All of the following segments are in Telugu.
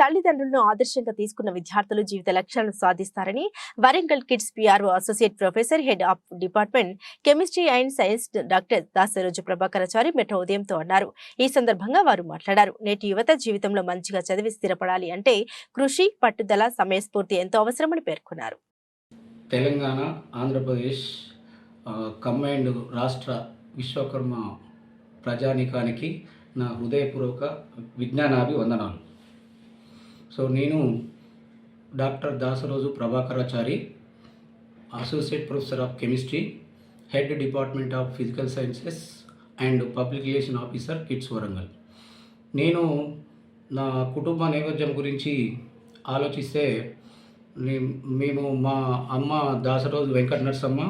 తల్లిదండ్రులను ఆదర్శంగా తీసుకున్న విద్యార్థులు జీవిత లక్ష్యాలను సాధిస్తారని Warangal KITS PRO associate professor head of department chemistry and science doctor Dasaroju Prabhakarachari metro ఉదయంతో అన్నారు. ఈ సందర్భంగా వారు మాట్లాడారు. నేటి యువత జీవితంలో మంచిగా చదివి స్థిరపడాలి అంటే కృషి పట్టుదల సమయస్ఫూర్తి ఎంతో అవసరమని పేర్కొన్నారు. తెలంగాణ ఆంధ్రప్రదేశ్ కమ్మైండ్ రాష్ట్ర విశ్వకర్మ ప్రజానికానికి నా హృదయపూర్వక విజ్ఞానాభి వందనాలు సో నేను doctor Dasaroju Prabhakarachari associate professor of chemistry head department of physical sciences and public relation officer KITS Warangal. నేను నా కుటుంబ నేపథ్యం గురించి ఆలోచిస్తే మేము మా అమ్మ దాసరోజు వెంకట నరసమ్మ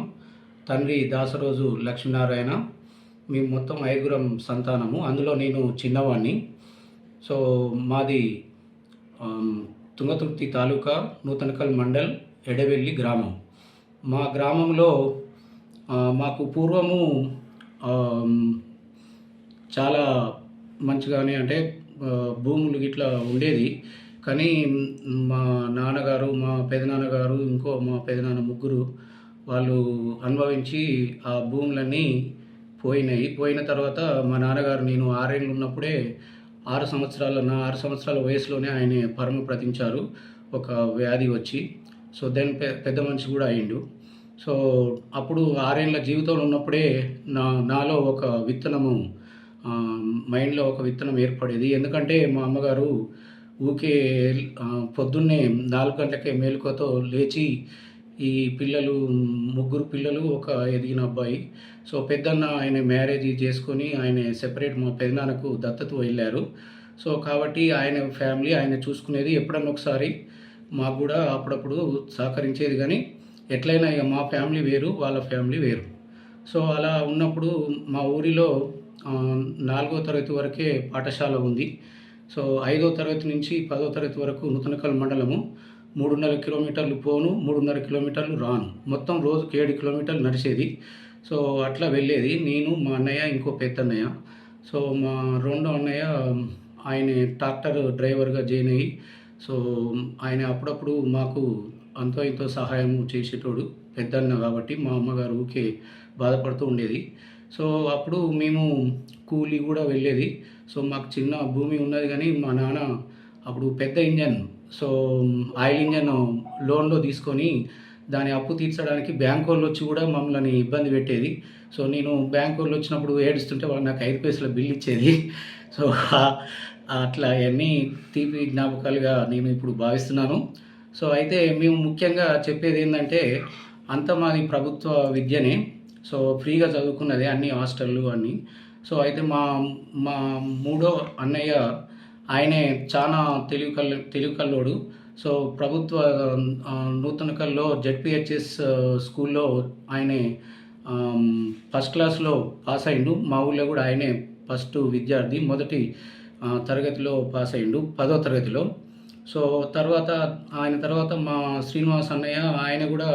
తండ్రి దాసరోజు లక్ష్మీనారాయణ మేము మొత్తం ఐదుగురం సంతానము. అందులో నేను చిన్నవాడిని సో మాది తుంగతుర్తి తాలూకా నూతనకల్ మండల్ ఎడవెల్లి గ్రామం. మా గ్రామంలో మాకు పూర్వము చాలా మంచిగానే అంటే భూములు ఇట్లా ఉండేది. కానీ మా నాన్నగారు మా పెదనాన్నగారు ఇంకో మా పెదనాన్న ముగ్గురు వాళ్ళు అనుభవించి ఆ భూములన్నీ పోయినాయి. పోయిన తర్వాత మా నాన్నగారు నేను ఆరేళ్ళు ఉన్నప్పుడే ఆరు సంవత్సరాల నా ఆరు సంవత్సరాల వయసులోనే ఆయన పరమ ప్రతించారు. ఒక వ్యాధి వచ్చి సో దెన్ పెద్ద మనిషి కూడా అయిండు సో అప్పుడు ఆరేళ్ళ జీవితంలో ఉన్నప్పుడే నా నాలో ఒక విత్తనము మైండ్లో ఒక విత్తనం ఏర్పడేది. ఎందుకంటే మా అమ్మగారు ఊకే పొద్దున్నే నాలుగు గంటలకే మేలుకతో లేచి ఈ పిల్లలు ముగ్గురు పిల్లలు ఒక ఎదిగిన అబ్బాయి. సో పెద్దన్న ఆయన మ్యారేజ్ చేసుకొని ఆయన సెపరేట్ మా పెదనాన్నకు దత్తత వెళ్ళారు. సో కాబట్టి ఆయన ఫ్యామిలీ ఆయన చూసుకునేది ఎప్పుడన్నా ఒకసారి మాకు కూడా అప్పుడప్పుడు సహకరించేది కానీ ఎట్లయినా ఇక మా ఫ్యామిలీ వేరు వాళ్ళ ఫ్యామిలీ వేరు. సో అలా ఉన్నప్పుడు మా ఊరిలో నాలుగో తరగతి వరకే పాఠశాల ఉంది. సో ఐదో తరగతి నుంచి పదో తరగతి వరకు నూతనకల్ మండలము. మూడున్నర కిలోమీటర్లు పోను మూడున్నర కిలోమీటర్లు రాను. మొత్తం రోజుకి ఏడు కిలోమీటర్లు నడిచేది. సో అట్లా వెళ్ళేది. నేను మా అన్నయ్య ఇంకో పెద్ద అన్నయ్య సో మా రెండో అన్నయ్య ఆయన ట్రాక్టర్ డ్రైవర్గా జాయిన్ అయ్యి సో ఆయన అప్పుడప్పుడు మాకు అంతో ఇంతో సహాయం చేసేటోడు పెద్దన్న కాబట్టి మా అమ్మగారు ఊకే బాధపడుతూ ఉండేది. సో అప్పుడు మేము కూలీ కూడా వెళ్ళేది. సో మాకు చిన్న భూమి ఉన్నది కానీ మా నాన్న అప్పుడు పెద్ద ఇంజన్ సో ఆయిల్ ఇంజన్ లోన్లో తీసుకొని దాని అప్పు తీర్చడానికి బ్యాంక్ వాళ్ళు వచ్చి కూడా మమ్మల్ని ఇబ్బంది పెట్టేది. సో నేను బ్యాంక్ వాళ్ళు వచ్చినప్పుడు ఏడుస్తుంటే వాళ్ళు నాకు ఐదు పైసల బిల్ ఇచ్చేది. సో అట్లా అవన్నీ తీపి జ్ఞాపకాలుగా నేను ఇప్పుడు భావిస్తున్నాను. సో అయితే మేము ముఖ్యంగా చెప్పేది ఏంటంటే అంత మాది ప్రభుత్వ విద్యనే. సో ఫ్రీగా చదువుకున్నది అన్ని హాస్టళ్ళు అన్నీ. సో అయితే మా మా మూడో అన్నయ్య ఆయనే చాలా తెలివి కల్ తెలివి కల్లోడు. సో ప్రభుత్వ నూతన నూతనకల్లో జెడ్పిహెచ్ఎస్ స్కూల్లో ఆయనే ఫస్ట్ క్లాస్లో పాస్ అయిండు. మా ఊళ్ళో కూడా ఆయనే ఫస్ట్ విద్యార్థి మొదటి తరగతిలో పాస్ అయిండు పదో తరగతిలో. సో తర్వాత ఆయన తర్వాత మా శ్రీనివాస్ అన్నయ్య ఆయన కూడా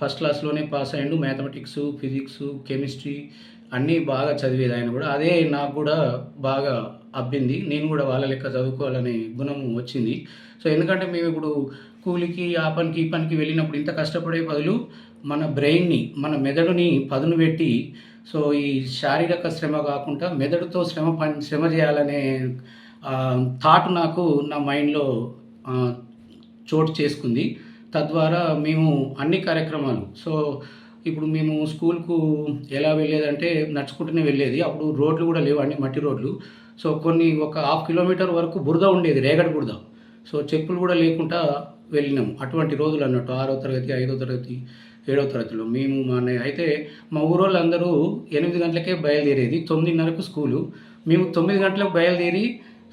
ఫస్ట్ క్లాస్లోనే పాస్ అయ్యిండు మ్యాథమెటిక్స్ ఫిజిక్స్ కెమిస్ట్రీ అన్నీ బాగా చదివేది ఆయన కూడా. అదే నాకు కూడా బాగా అబ్బింది. నేను కూడా వాళ్ళ లెక్క చదువుకోవాలనే గుణం వచ్చింది. సో ఎందుకంటే మేము ఇప్పుడు కూలికి ఆ పనికి ఈ పనికి వెళ్ళినప్పుడు ఇంత కష్టపడే బదులు మన బ్రెయిన్ని మన మెదడుని పదును పెట్టి సో ఈ శారీరక శ్రమ కాకుండా మెదడుతో శ్రమ పని శ్రమ చేయాలనే థాట్ నాకు నా మైండ్లో చోటు చేసుకుంది. తద్వారా మేము అన్ని కార్యక్రమాలు సో ఇప్పుడు మేము స్కూల్కు ఎలా వెళ్ళేదంటే నడుచుకుంటూనే వెళ్ళేది. అప్పుడు రోడ్లు కూడా లేవు అన్ని మట్టి రోడ్లు. సో కొన్ని ఒక హాఫ్ కిలోమీటర్ వరకు బురద ఉండేది రేగడి బురద. సో చెప్పులు కూడా లేకుండా వెళ్ళినాం అటువంటి రోజులు అన్నట్టు ఆరో తరగతి ఐదో తరగతి ఏడో తరగతిలో మేము మా అన్నయ్య. అయితే మా ఊరోళ్ళందరూ ఎనిమిది గంటలకే బయలుదేరేది తొమ్మిదిన్నరకు స్కూలు. మేము తొమ్మిది గంటలకు బయలుదేరి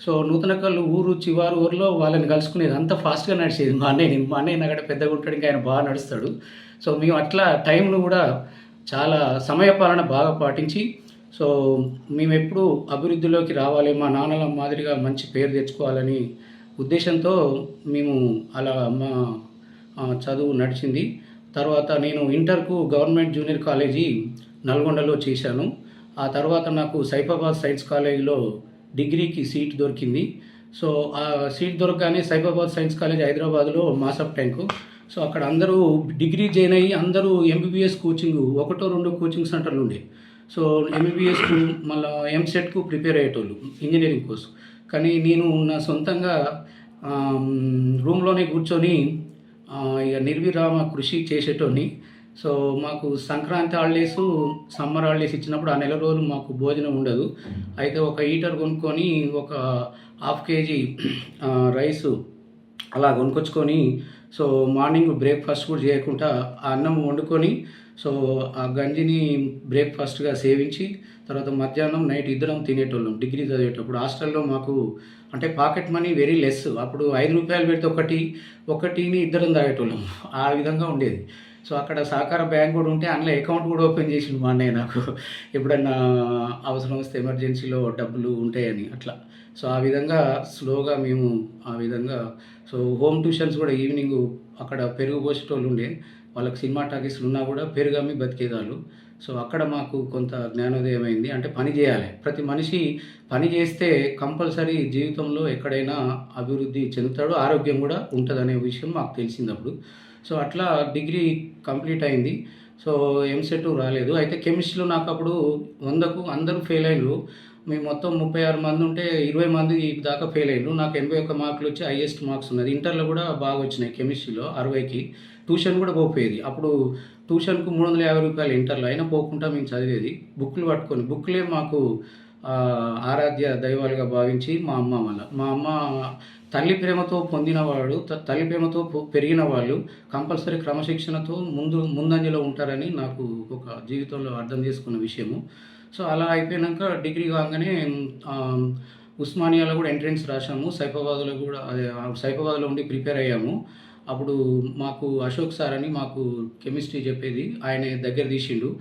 సో నూతనకల్లు ఊరు చివారు ఊర్లో వాళ్ళని కలుసుకునేది. అంత ఫాస్ట్గా నడిచేది మా అన్నయ్య. మా అన్నయ్య నాకంటే పెద్దగా ఉంటాడు ఇంకా ఆయన బాగా నడుస్తాడు. సో మేము అట్లా టైంను కూడా చాలా సమయపాలన బాగా పాటించి సో మేము ఎప్పుడు అభివృద్ధిలోకి రావాలి మా నాన్నల మాదిరిగా మంచి పేరు తెచ్చుకోవాలని ఉద్దేశంతో మేము అలా మా చదువు నడిచింది. తర్వాత నేను ఇంటర్కు గవర్నమెంట్ జూనియర్ కాలేజీ నల్గొండలో చేశాను. ఆ తర్వాత నాకు సైబాబాద్ సైన్స్ కాలేజీలో డిగ్రీకి సీట్ దొరికింది. సో ఆ సీట్ దొరకగానే సైబాబాద్ సైన్స్ కాలేజ్ హైదరాబాద్లో మాసప్ ట్యాంకు. సో అక్కడ అందరూ డిగ్రీ జాయిన్ అయ్యి అందరూ ఎంబీబీఎస్ కోచింగ్ ఒకటో రెండో కోచింగ్ సెంటర్లు ఉండే సో ఎంబీబీఎస్కు మళ్ళీ ఎంసెట్కు ప్రిపేర్ అయ్యేటోళ్ళు ఇంజనీరింగ్ కోర్సు కానీ నేను నా సొంతంగా రూమ్లోనే కూర్చొని ఇక నిర్విరామ కృషి చేసేటోని సో మాకు సంక్రాంతి హాలిడేస్ సమ్మర్ హాలిడేస్ ఇచ్చినప్పుడు ఆ నెల రోజులు మాకు భోజనం ఉండదు. అయితే ఒక హీటర్ కొనుక్కొని ఒక హాఫ్ కేజీ రైస్ రైసు అలా కొనుక్కొచ్చుకొని సో మార్నింగ్ బ్రేక్ఫాస్ట్ కూడా చేయకుండా ఆ అన్నం వండుకొని సో ఆ గంజిని బ్రేక్ఫాస్ట్గా సేవించి తర్వాత మధ్యాహ్నం నైట్ ఇద్దరం తినేటోళ్ళం డిగ్రీ చదివేటప్పుడు. హాస్టల్లో మాకు అంటే పాకెట్ మనీ వెరీ లెస్. అప్పుడు ఐదు రూపాయలు పెడితే ఒకటి ఒకటిని ఇద్దరం తాగేటోళ్ళం. ఆ విధంగా ఉండేది. సో అక్కడ సహకార బ్యాంక్ కూడా ఉంటే అందులో అకౌంట్ కూడా ఓపెన్ చేసిండు మా అన్నయ్య నాకు. ఎప్పుడన్నా అవసరం వస్తే ఎమర్జెన్సీలో డబ్బులు ఉంటాయని అట్లా. సో ఆ విధంగా స్లోగా మేము ఆ విధంగా సో హోమ్ ట్యూషన్స్ కూడా ఈవినింగ్ అక్కడ పెరుగు పోసేటోళ్ళు ఉండే వాళ్ళకి సినిమా టాకీస్లు ఉన్నా కూడా పెరుగు బతికేదాళ్ళు. సో అక్కడ మాకు కొంత జ్ఞానోదయం అయింది. అంటే పని చేయాలి. ప్రతి మనిషి పని చేస్తే కంపల్సరీ జీవితంలో ఎక్కడైనా అభివృద్ధి చెందుతాడు ఆరోగ్యం కూడా ఉంటుందనే విషయం మాకు తెలిసింది అప్పుడు సో అట్లా డిగ్రీ కంప్లీట్ అయింది. సో ఎంసెట్ రాలేదు. అయితే కెమిస్ట్రీలో నాకు అప్పుడు వందకు అందరూ ఫెయిల్ అయినరు. మేము మొత్తం ముప్పై ఆరు మంది ఉంటే ఇరవై మంది దాకా ఫెయిల్ అయ్యారు నాకు ఎనభై ఒక్క మార్కులు వచ్చి హైయెస్ట్ మార్క్స్ ఉన్నది. ఇంటర్లో కూడా బాగా వచ్చినాయి కెమిస్ట్రీలో అరవైకి. ట్యూషన్ కూడా పోపోయేది అప్పుడు ట్యూషన్కు మూడు వందల యాభై రూపాయలు ఇంటర్లో. అయినా పోకుండా మేము చదివేది. బుక్లు పట్టుకొని. బుక్లే మాకు ఆరాధ్య దైవాలుగా భావించి మా అమ్మ వల్ల. మా అమ్మ తల్లి ప్రేమతో పొందినవాడు తల్లి ప్రేమతో పెరిగిన వాళ్ళు కంపల్సరీ క్రమశిక్షణతో ముందు ముందంజలో ఉంటారని నాకు ఒక జీవితంలో అర్థం చేసుకున్న విషయము. సో అలా అయిపోయినాక డిగ్రీ కాగానే ఉస్మానియాలో కూడా ఎంట్రన్స్ రాసాము సైఫాబాద్లో కూడా అదే సైఫాబాద్లో ఉండి ప్రిపేర్ అయ్యాము. అప్పుడు మాకు అశోక్ సార్ అని మాకు కెమిస్ట్రీ చెప్పేది. ఆయన దగ్గర తీసిండు.